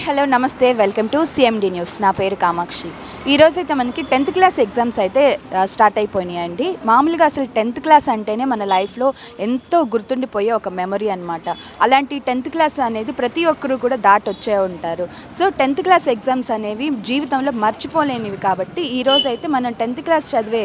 Hi hello నమస్తే welcome to CMD news నా పేరు కామాక్షి. ఈరోజు అయితే మనకి టెన్త్ క్లాస్ ఎగ్జామ్స్ అయితే స్టార్ట్ అయిపోయినాయండి. మామూలుగా అసలు టెన్త్ క్లాస్ అంటేనే మన లైఫ్లో ఎంతో గుర్తుండిపోయే ఒక మెమరీ అనమాట అలాంటి టెన్త్ క్లాస్ అనేది ప్రతి ఒక్కరూ కూడా దాటొచ్చే ఉంటారు. సో టెన్త్ క్లాస్ ఎగ్జామ్స్ అనేవి జీవితంలో మర్చిపోలేనివి కాబట్టి ఈరోజు అయితే మనం టెన్త్ క్లాస్ చదివే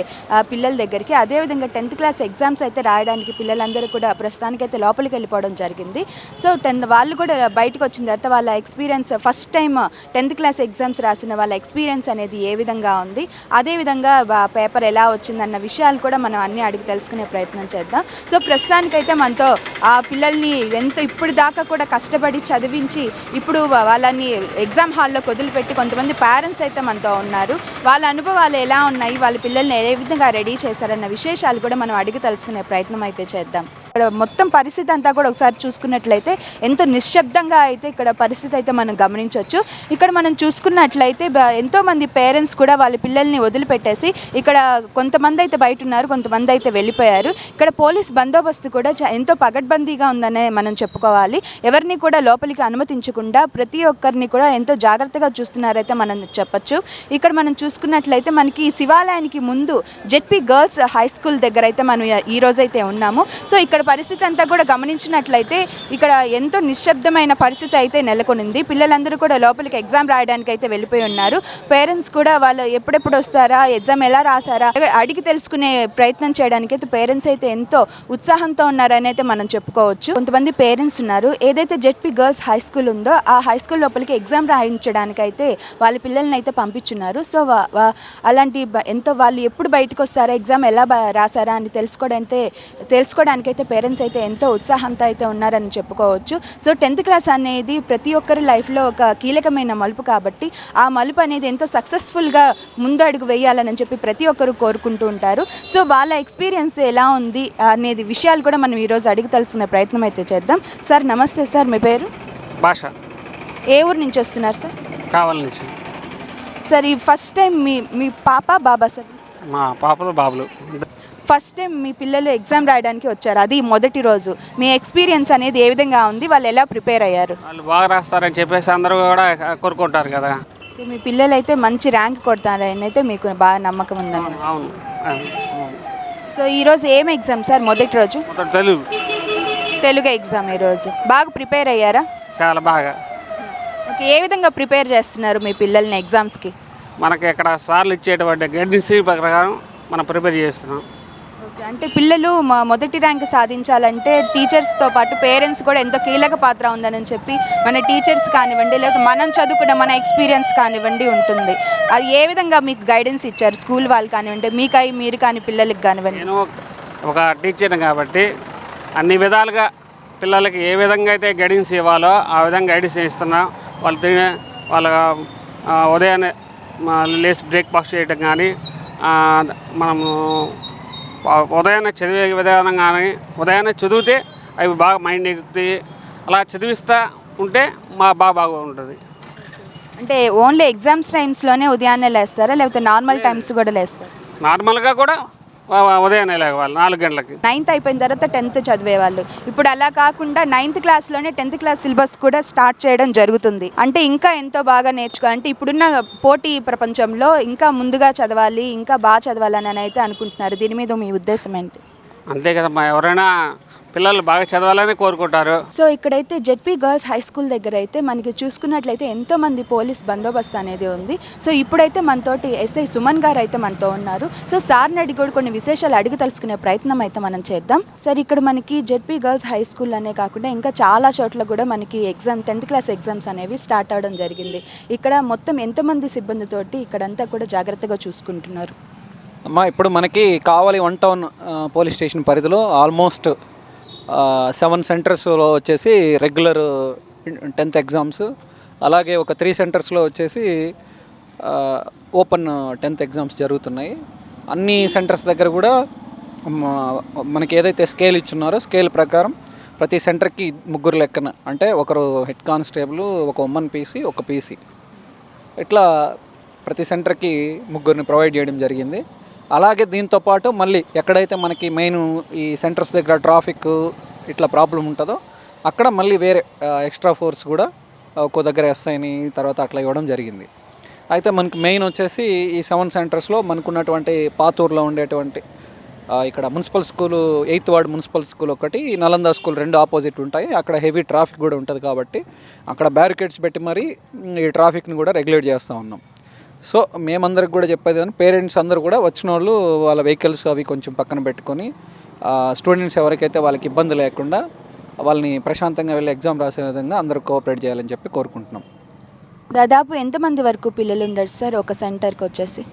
పిల్లల దగ్గరికి అదేవిధంగా టెన్త్ క్లాస్ ఎగ్జామ్స్ అయితే రాయడానికి పిల్లలందరూ కూడా ప్రస్తుతానికైతే లోపలికి వెళ్ళిపోవడం జరిగింది. సో టెన్త్ వాళ్ళు కూడా బయటకు వచ్చిన తర్వాత వాళ్ళ experience first time tenth class exams రాసిన వాళ్ళ ఎక్స్పీరియన్స్ అనేది ఏ విధంగా ఉంది అదేవిధంగా పేపర్ ఎలా వచ్చిందన్న విషయాలు కూడా మనం అన్నీ అడిగి తెలుసుకునే ప్రయత్నం చేద్దాం. సో ప్రస్తుతానికైతే మనతో ఆ పిల్లల్ని ఎంత ఇప్పుడు దాకా కూడా కష్టపడి చదివించి ఇప్పుడు వాళ్ళని ఎగ్జామ్ హాల్లో వదిలిపెట్టి కొంతమంది పేరెంట్స్ అయితే మనతో ఉన్నారు. వాళ్ళ అనుభవాలు ఎలా ఉన్నాయి వాళ్ళ పిల్లల్ని ఏ విధంగా రెడీ చేశారన్న విశేషాలు కూడా మనం అడిగి తెలుసుకునే ప్రయత్నం అయితే చేద్దాం. ఇక్కడ మొత్తం పరిస్థితి అంతా కూడా ఒకసారి చూసుకున్నట్లయితే ఎంతో నిశ్శబ్దంగా అయితే ఇక్కడ పరిస్థితి అయితే మనం గమనించవచ్చు. ఇక్కడ మనం చూసుకున్నట్లయితే ఎంతో మంది పేరెంట్స్ కూడా వాళ్ళ పిల్లల్ని వదిలిపెట్టేసి ఇక్కడ కొంతమంది అయితే బయట ఉన్నారు కొంతమంది అయితే వెళ్ళిపోయారు. ఇక్కడ పోలీస్ బందోబస్తు కూడా ఎంతో పగడ్బందీగా ఉందనే మనం చెప్పుకోవాలి. ఎవరిని కూడా లోపలికి అనుమతించకుండా ప్రతి ఒక్కరిని కూడా ఎంతో జాగ్రత్తగా చూస్తున్నారైతే మనం చెప్పొచ్చు. ఇక్కడ మనం చూసుకున్నట్లయితే మనకి శివాలయానికి ముందు జెడ్పీ గర్ల్స్ హై స్కూల్ దగ్గర అయితే మనం ఈ రోజైతే ఉన్నాము. సో ఇక్కడ పరిస్థితి అంతా కూడా గమనించినట్లయితే ఇక్కడ ఎంతో నిశ్శబ్దమైన పరిస్థితి అయితే నెలకొనింది. పిల్లలందరూ కూడా లోపలికి ఎగ్జామ్ రాయడానికి అయితే వెళ్ళిపోయి ఉన్నారు. పేరెంట్స్ కూడా వాళ్ళు ఎప్పుడెప్పుడు వస్తారా ఎగ్జామ్ ఎలా రాసారా అడిగి తెలుసుకునే ప్రయత్నం చేయడానికి అయితే పేరెంట్స్ అయితే ఎంతో ఉత్సాహంతో ఉన్నారని అయితే మనం చెప్పుకోవచ్చు. కొంతమంది పేరెంట్స్ ఉన్నారు. ఏదైతే జెడ్పీ గర్ల్స్ హై స్కూల్ ఉందో ఆ హై స్కూల్ లోపలికి ఎగ్జామ్ రాయించడానికి అయితే వాళ్ళ పిల్లల్ని అయితే పంపించున్నారు. సో అలాంటి ఎంతో వాళ్ళు ఎప్పుడు బయటకు వస్తారా ఎగ్జామ్ ఎలా రాసారా అని తెలుసుకోవడానికి తెలుసుకోవడానికి అయితే పేరెంట్స్ అయితే ఎంతో ఉత్సాహంతో అయితే ఉన్నారని చెప్పుకోవచ్చు. సో టెన్త్ క్లాస్ అనేది ప్రతి ఒక్కరి లైఫ్లో ఒక కీలకమైన మలుపు కాబట్టి ఆ మలుపు అనేది ఎంతో సక్సెస్ఫుల్గా ముందు అడుగు వేయాలని చెప్పి ప్రతి ఒక్కరు కోరుకుంటూ ఉంటారు. సో వాళ్ళ ఎక్స్పీరియన్స్ ఎలా ఉంది అనేది విషయాలు కూడా మనం ఈరోజు అడిగి తెలుసుకునే ప్రయత్నం అయితే చేద్దాం. సార్ నమస్తే సార్ మీ పేరు? భాష. ఏ ఊరు నుంచి వస్తున్నారు సార్? కావాలి నుంచి. సార్ ఈ ఫస్ట్ టైం మీ మీ పాప బాబా సార్? మా పాపలు బాబులు. ఫస్ట్ టైం మీ పిల్లలు ఎగ్జామ్ రాయడానికి వచ్చారు. అది మొదటి రోజు. మీ ఎక్స్పీరియన్స్ అనేది ఏ విధంగా ఉంది? వాళ్ళు ఎలా ప్రిపేర్ అయ్యారు? వాళ్ళు బాగా రాస్తారని చెప్పేసి అందరూ కూడా కోరుకుంటారు కదా. మీ పిల్లలు అయితే మంచి ర్యాంక్ కొడతారని అయితే మీకు బాగా నమ్మకం ఉందన్న అవును అవును. సో ఈరోజు ఏం ఎగ్జామ్ సార్? మొదటి రోజు? తెలుగు. తెలుగు ఎగ్జామ్ ఈరోజు బాగా ప్రిపేర్ అయ్యారా? చాలా బాగా. ఓకే ఏ విధంగా ప్రిపేర్ చేస్తున్నారు మీ పిల్లల్ని ఎగ్జామ్స్కి? మనకి ఇక్కడ సార్లు ఇచ్చేటువంటి గైడెన్స్ ప్రకారం మనం ప్రిపేర్ చేస్తున్నాం. అంటే పిల్లలు మా మొదటి ర్యాంక్ సాధించాలంటే టీచర్స్తో పాటు పేరెంట్స్ కూడా ఎంతో కీలక పాత్ర ఉందని చెప్పి మన టీచర్స్ కానివ్వండి లేకపోతే మనం చదువుకున్న మన ఎక్స్పీరియన్స్ కానివ్వండి ఉంటుంది. అది ఏ విధంగా మీకు గైడెన్స్ ఇచ్చారు స్కూల్ వాళ్ళు కానివ్వండి మీకై మీరు కానీ పిల్లలకి కానివ్వండి? నేను ఒక టీచర్ని కాబట్టి అన్ని విధాలుగా పిల్లలకి ఏ విధంగా అయితే గైడెన్స్ ఇవ్వాలో ఆ విధంగా గైడెన్స్ ఇస్తున్నా వాళ్ళు తినే వాళ్ళ ఉదయాన్నే మా లేచి బ్రేక్ఫాస్ట్ చేయటం కానీ మనము ఉదయాన్నే చదివే విధానం కానీ ఉదయాన్నే చదివితే అవి బాగా మైండ్ ఎక్కుతాయి అలా చదివిస్తా ఉంటే మా బాగా బాగా ఉంటుంది. అంటే ఓన్లీ ఎగ్జామ్స్ టైమ్స్లోనే ఉదయాన్నే లేస్తారా? లేకపోతే నార్మల్ టైమ్స్ కూడా లేస్తారా? నార్మల్గా కూడా ఉదయాన్నే లేవాలి నాలుగు గంటలకి. నైన్త్ అయిపోయిన తర్వాత టెన్త్ చదివేవాళ్ళు. ఇప్పుడు అలా కాకుండా నైన్త్ క్లాస్లోనే టెన్త్ క్లాస్ సిలబస్ కూడా స్టార్ట్ చేయడం జరుగుతుంది. అంటే ఇంకా ఎంతో బాగా నేర్చుకోవాలి అంటే ఇప్పుడున్న పోటీ ప్రపంచంలో ఇంకా ముందుగా చదవాలి ఇంకా బాగా చదవాలని అని అయితే అనుకుంటున్నారు. దీని మీద మీ ఉద్దేశం ఏంటి? అంతే కదమ్మా ఎవరైనా పిల్లలు బాగా చదవాలని కోరుకుంటారు. సో ఇక్కడైతే జెడ్పీ గర్ల్స్ హై స్కూల్ దగ్గర అయితే మనకి చూసుకున్నట్లయితే ఎంతో మంది పోలీస్ బందోబస్తు అనేది ఉంది. సో ఇప్పుడైతే మనతోటి ఎస్ఐ సుమన్ గారు అయితే మనతో ఉన్నారు. సో సార్ని అడిగి కూడా కొన్ని విశేషాలు అడిగి తెలుసుకునే ప్రయత్నం అయితే మనం చేద్దాం. సార్ ఇక్కడ మనకి జెడ్పీ గర్ల్స్ హై స్కూల్ అనే కాకుండా ఇంకా చాలా చోట్ల కూడా మనకి ఎగ్జామ్ టెన్త్ క్లాస్ ఎగ్జామ్స్ అనేవి స్టార్ట్ అవడం జరిగింది. ఇక్కడ మొత్తం ఎంతమంది సిబ్బందితోటి ఇక్కడంతా కూడా జాగ్రత్తగా చూసుకుంటున్నారు. అమ్మా ఇప్పుడు మనకి కావాలి వన్ టౌన్ పోలీస్ స్టేషన్ పరిధిలో ఆల్మోస్ట్ సెవెన్ సెంటర్స్లో వచ్చేసి రెగ్యులర్ టెన్త్ ఎగ్జామ్స్ అలాగే ఒక త్రీ సెంటర్స్లో వచ్చేసి ఓపెన్ టెన్త్ ఎగ్జామ్స్ జరుగుతున్నాయి. అన్ని సెంటర్స్ దగ్గర కూడా మనకి ఏదైతే స్కేల్ ఇచ్చున్నారో స్కేల్ ప్రకారం ప్రతి సెంటర్కి ముగ్గురు లెక్కన అంటే ఒకరు హెడ్ కానిస్టేబుల్ ఒక ఉమ్మన్ పీసీ ఒక పీసీ. ఇట్లా ప్రతి సెంటర్కి ముగ్గురిని ప్రొవైడ్ చేయడం జరిగింది. అలాగే దీంతో పాటు మళ్ళీ ఎక్కడైతే మనకి మెయిన్ ఈ సెంటర్స్ దగ్గర ట్రాఫిక్ ఇట్లా ప్రాబ్లం ఉంటుందో అక్కడ మళ్ళీ వేరే ఎక్స్ట్రా ఫోర్స్ కూడా ఒక్కో దగ్గర ఎస్ఐని తర్వాత అట్లా ఇవ్వడం జరిగింది. అయితే మనకు మెయిన్ వచ్చేసి ఈ సెవెన్ సెంటర్స్లో మనకున్నటువంటి పాతూరులో ఉండేటువంటి ఇక్కడ municipal school eighth ward municipal school ఒకటి నలంద స్కూల్ రెండు ఆపోజిట్ ఉంటాయి. అక్కడ హెవీ ట్రాఫిక్ కూడా ఉంటుంది కాబట్టి అక్కడ బ్యారికేడ్స్ పెట్టి మరీ ఈ ట్రాఫిక్ని కూడా రెగ్యులేట్ చేస్తూ ఉన్నాం. సో మేమందరికి కూడా చెప్పేది అని పేరెంట్స్ అందరూ కూడా వచ్చిన వాళ్ళు వాళ్ళ వెహికల్స్ అవి కొంచెం పక్కన పెట్టుకొని స్టూడెంట్స్ ఎవరికైతే వాళ్ళకి ఇబ్బంది లేకుండా వాళ్ళని ప్రశాంతంగా వెళ్ళి ఎగ్జామ్ రాసే విధంగా అందరూ కోఆపరేట్ చేయాలని చెప్పి కోరుకుంటున్నాం. దాదాపు ఎంతమంది వరకు పిల్లలు ఉండరు సార్ ఒక సెంటర్కి వచ్చేసి?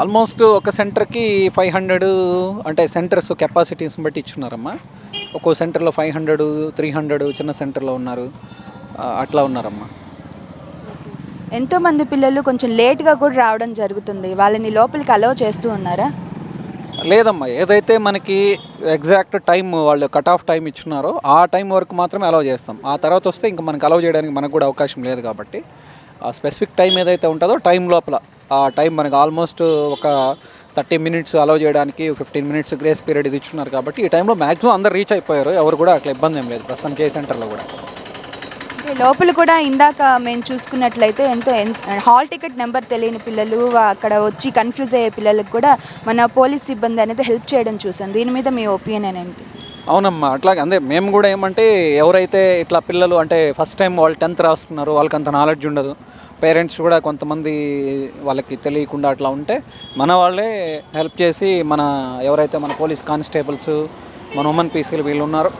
ఆల్మోస్ట్ ఒక సెంటర్కి ఫైవ్ హండ్రెడ్ అంటే సెంటర్స్ కెపాసిటీస్ని బట్టి ఇచ్చున్నారమ్మా. ఒక్కో సెంటర్లో ఫైవ్ హండ్రెడ్ త్రీ హండ్రెడ్ చిన్న సెంటర్లో ఉన్నారు అట్లా ఉన్నారమ్మా. ఎంతోమంది పిల్లలు కొంచెం లేట్గా కూడా రావడం జరుగుతుంది. వాళ్ళని లోపలికి అలౌ చేస్తూ ఉన్నారా? లేదమ్మా. ఏదైతే మనకి ఎగ్జాక్ట్ టైం వాళ్ళు కట్ ఆఫ్ టైం ఇచ్చినారో ఆ టైం వరకు మాత్రమే అలౌ చేస్తాం. ఆ తర్వాత వస్తే ఇంకా మనకు అలౌ చేయడానికి మనకు కూడా అవకాశం లేదు కాబట్టి ఆ స్పెసిఫిక్ టైం ఏదైతే ఉంటుందో టైం లోపల ఆ టైం మనకు ఆల్మోస్ట్ ఒక థర్టీ మినిట్స్ అలౌ చేయడానికి ఫిఫ్టీన్ మినిట్స్ గ్రేస్ పీరియడ్ ఇది ఇచ్చున్నారు కాబట్టి ఈ టైంలో మ్యాక్సిమం అందరు రీచ్ అయిపోయారు. ఎవరు కూడా అట్లా ఇబ్బంది ఏం లేదు. ప్రస్తుతం కే సెంటర్లో కూడా. లోపల కూడా ఇందాక మేము చూసుకున్నట్లయితే ఎంతో హాల్ టికెట్ నెంబర్ తెలియని పిల్లలు అక్కడ వచ్చి కన్ఫ్యూజ్ అయ్యే పిల్లలకు కూడా మన పోలీస్ సిబ్బంది అనేది హెల్ప్ చేయడం చూసాం. దీని మీద మీ ఒపీనియన్ ఏంటి? అవునమ్మా అట్లాగే అందే మేము కూడా ఏమంటే ఎవరైతే ఇట్లా పిల్లలు అంటే ఫస్ట్ టైం వాళ్ళు టెన్త్ రాస్తున్నారు వాళ్ళకి అంత నాలెడ్జ్ ఉండదు. పేరెంట్స్ కూడా కొంతమంది వాళ్ళకి తెలియకుండా అట్లా ఉంటే మన వాళ్ళే హెల్ప్ చేసి మన ఎవరైతే మన పోలీస్ కానిస్టేబుల్స్ మన ఉమెన్ పీసీలు వీళ్ళు ఉన్నారు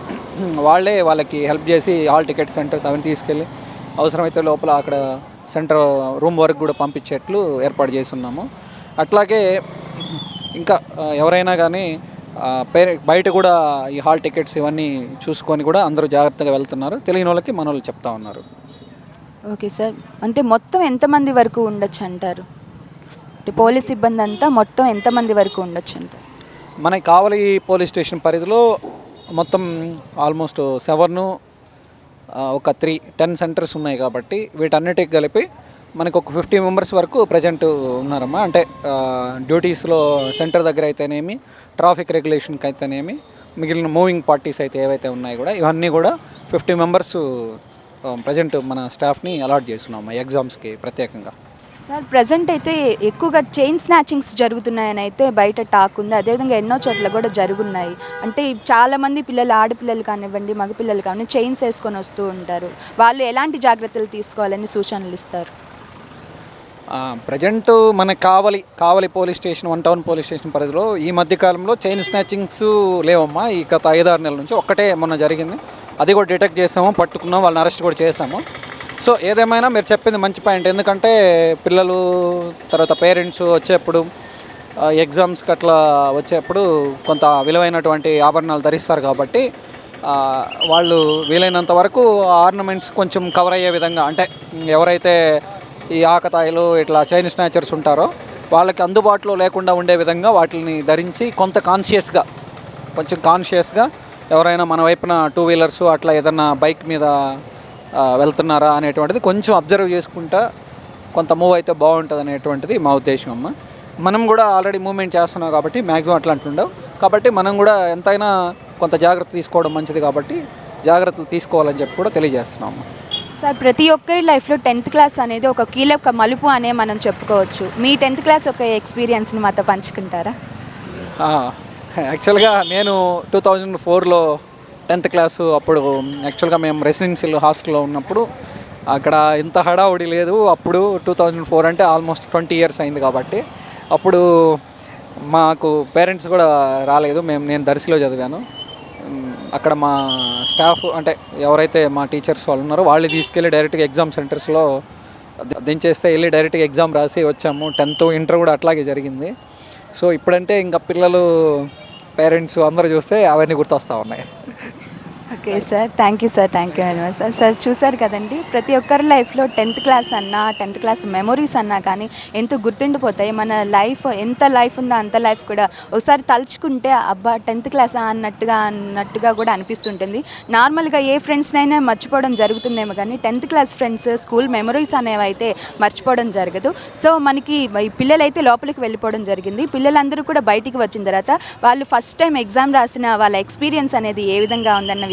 వాళ్ళే వాళ్ళకి హెల్ప్ చేసి హాల్ టికెట్ సెంటర్స్ అవన్నీ తీసుకెళ్ళి అవసరమైతే లోపల అక్కడ సెంటర్ రూమ్ వరకు కూడా పంపించేట్లు ఏర్పాటు చేసి ఉన్నాము అట్లాగే ఇంకా ఎవరైనా కానీ ఆ, పేరే బయట కూడా ఈ హాల్ టికెట్స్ ఇవన్నీ చూసుకొని కూడా అందరూ జాగ్రత్తగా వెళ్తున్నారు. తెలియని వాళ్ళకి మన వాళ్ళు చెప్తా ఉన్నారు. Okay sir. అంటే మొత్తం ఎంతమంది వరకు ఉండొచ్చు అంటారు? పోలీస్ సిబ్బంది అంతా మొత్తం ఎంతమంది వరకు ఉండొచ్చు అంటారు? మనకి కావలి పోలీస్ స్టేషన్ పరిధిలో మొత్తం ఆల్మోస్ట్ సెవెన్ ఒక త్రీ టెన్ సెంటర్స్ ఉన్నాయి కాబట్టి వీటన్నిటికి కలిపి మనకు ఒక ఫిఫ్టీ మెంబర్స్ వరకు ప్రజెంట్ ఉన్నారమ్మా. అంటే డ్యూటీస్లో సెంటర్ దగ్గర అయితేనేమి ట్రాఫిక్ రెగ్యులేషన్కి అయితేనేమి మిగిలిన మూవింగ్ పార్టీస్ అయితే ఏవైతే ఉన్నాయో కూడా ఇవన్నీ కూడా ఫిఫ్టీ మెంబర్స్ ప్రజెంట్ మన స్టాఫ్ని అలాట్ చేస్తున్నాం ఎగ్జామ్స్కి ప్రత్యేకంగా. సార్ ప్రజెంట్ అయితే ఎక్కువగా చైన్ స్నాచింగ్స్ జరుగుతున్నాయని అయితే బయట టాక్ ఉంది. అదేవిధంగా ఎన్నో చోట్ల కూడా జరుగున్నాయి. అంటే చాలామంది పిల్లలు ఆడపిల్లలు కానివ్వండి మగపిల్లలు కానివ్వండి చైన్స్ వేసుకొని వస్తూ ఉంటారు. వాళ్ళు ఎలాంటి జాగ్రత్తలు తీసుకోవాలని సూచనలు ఇస్తారు? ప్రజెంట్ మనకు Kavali Kavali police station one town police station పరిధిలో ఈ మధ్యకాలంలో చైన్ స్నాచింగ్స్ లేవమ్మా. ఈ గత ఐదారు నెలల నుంచి ఒక్కటే మొన్న జరిగింది. అది కూడా డిటెక్ట్ చేసాము పట్టుకున్నాం వాళ్ళని అరెస్ట్ కూడా చేసాము. సో ఏదేమైనా మీరు చెప్పింది మంచి పాయింట్. ఎందుకంటే పిల్లలు తర్వాత పేరెంట్స్ వచ్చేప్పుడు ఎగ్జామ్స్కి అట్లా వచ్చేప్పుడు కొంత విలువైనటువంటి ఆభరణాలు ధరిస్తారు కాబట్టి వాళ్ళు వీలైనంత వరకు ఆర్నమెంట్స్ కొంచెం కవర్ అయ్యే విధంగా అంటే ఎవరైతే ఈ ఆకతాయిలు ఇట్లా చైన్ స్నాచర్స్ ఉంటారో వాళ్ళకి అందుబాటులో లేకుండా ఉండే విధంగా వాటిని ధరించి కొంత కాన్షియస్గా కొంచెం కాన్షియస్గా ఎవరైనా మన వైపున టూ వీలర్స్ అట్లా ఏదన్నా బైక్ మీద వెళ్తున్నారా అనేటువంటిది కొంచెం అబ్జర్వ్ చేసుకుంటా కొంత మూవ్ అయితే బాగుంటుంది అనేటువంటిది మా ఉద్దేశం అమ్మ. మనం కూడా ఆల్రెడీ మూవ్మెంట్ చేస్తున్నాం కాబట్టి మ్యాక్సిమం అట్లాంటి ఉండవు. కాబట్టి మనం కూడా ఎంతైనా కొంత జాగ్రత్త తీసుకోవడం మంచిది కాబట్టి జాగ్రత్తలు తీసుకోవాలని చెప్పి కూడా తెలియజేస్తున్నాం అమ్మ. సార్ ప్రతి ఒక్కరి లైఫ్లో టెన్త్ క్లాస్ అనేది ఒక కీలక మలుపు అనే మనం చెప్పుకోవచ్చు. మీ టెన్త్ క్లాస్ ఒక ఎక్స్పీరియన్స్ని మాతో పంచుకుంటారా? యాక్చువల్గా నేను టూ థౌజండ్ ఫోర్లో టెన్త్ క్లాసు అప్పుడు యాక్చువల్గా మేము రెసిడెన్షియల్ హాస్టల్లో ఉన్నప్పుడు అక్కడ ఇంత హడావుడి లేదు. అప్పుడు టూ థౌజండ్ ఫోర్ అంటే ఆల్మోస్ట్ ట్వంటీ ఇయర్స్ అయింది కాబట్టి. అప్పుడు మాకు పేరెంట్స్ కూడా రాలేదు. మేము నేను దర్శిలో చదివాను. అక్కడ మా స్టాఫ్ అంటే ఎవరైతే మా టీచర్స్ వాళ్ళు ఉన్నారో వాళ్ళు తీసుకెళ్ళి డైరెక్ట్గా ఎగ్జామ్ సెంటర్స్లో దించేస్తే వెళ్ళి డైరెక్ట్గా ఎగ్జామ్ రాసి వచ్చాము. టెన్త్ ఇంటర్ కూడా అట్లాగే జరిగింది. సో ఇప్పుడంటే ఇంకా పిల్లలు పేరెంట్స్ అందరూ చూస్తే అవన్నీ గుర్తొస్తూ ఉన్నాయి. Okay sir. Thank you sir. Thank you very much sir. Sir చూసారు కదండి ప్రతి ఒక్కరి లైఫ్లో టెన్త్ క్లాస్ అన్నా టెన్త్ క్లాస్ మెమొరీస్ అన్నా కానీ ఎంతో గుర్తుండిపోతాయి. మన లైఫ్ ఎంత లైఫ్ ఉందో అంత లైఫ్ కూడా ఒకసారి తలుచుకుంటే అబ్బా టెన్త్ క్లాస్ అన్నట్టుగా అన్నట్టుగా కూడా అనిపిస్తుంటుంది. నార్మల్గా ఏ ఫ్రెండ్స్నైనా మర్చిపోవడం జరుగుతుందేమో కానీ tenth class friends school memories అనేవి అయితే మర్చిపోవడం జరగదు. సో మనకి పిల్లలైతే లోపలికి వెళ్ళిపోవడం జరిగింది. పిల్లలందరూ కూడా బయటికి వచ్చిన తర్వాత వాళ్ళు ఫస్ట్ టైం ఎగ్జామ్ రాసిన వాళ్ళ ఎక్స్పీరియన్స్ అనేది ఏ విధంగా ఉందన్న